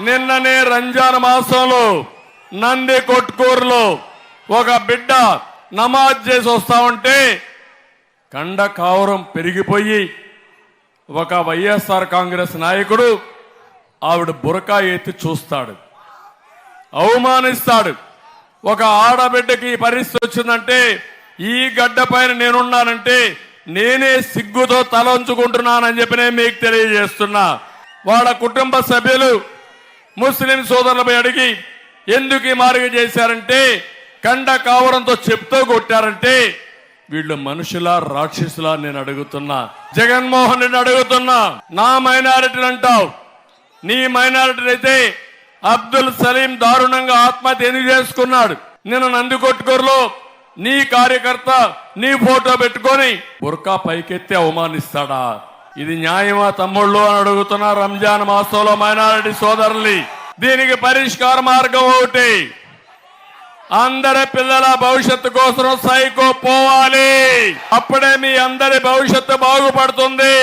నిన్ననే రంజాన్ మాసంలో నంది కొట్కూరులో ఒక బిడ్డ నమాజ్ చేసి వస్తా ఉంటే కండ కావరం పెరిగిపోయి ఒక వైఎస్ఆర్ కాంగ్రెస్ నాయకుడు ఆవిడ బురకా ఎత్తి చూస్తాడు. అవమానిస్తాడు. ఒక ఆడబిడ్డకి ఈ పరిస్థితి వచ్చిందంటే ఈ గడ్డ పైన నేనున్నానంటే నేనే సిగ్గుతో తలంచుకుంటున్నానని చెప్పి నేను మీకు తెలియజేస్తున్నా. వాళ్ళ కుటుంబ సభ్యులు ముస్లిం సోదరులపై అడిగి ఎందుకు ఈ చేశారంటే కండ కావడంతో చెప్తూ కొట్టారంటే? వీళ్ళు మనుషులా రాక్షసులా నేను అడుగుతున్నా. జగన్మోహన్ రెడ్డి అడుగుతున్నా. నా మైనారిటీని అంటావు. నీ మైనారిటీ అయితే అబ్దుల్ సలీం దారుణంగా ఆత్మహత్య ఎందుకు చేసుకున్నాడు? నిన్న నందికొట్టుకూరులో నీ కార్యకర్త నీ ఫోటో పెట్టుకొని బుర్కా పైకెత్తి అవమానిస్తాడా? ఇది న్యాయమా తమ్ముళ్ళు అని అడుగుతున్న రంజాన్ మాసంలో మైనారిటీ సోదరుల్ని. దీనికి పరిష్కార మార్గం ఒకటి. అందరి పిల్లల భవిష్యత్తు కోసం సైకో పోవాలి. అప్పుడే మీ అందరి భవిష్యత్తు బాగుపడుతుంది.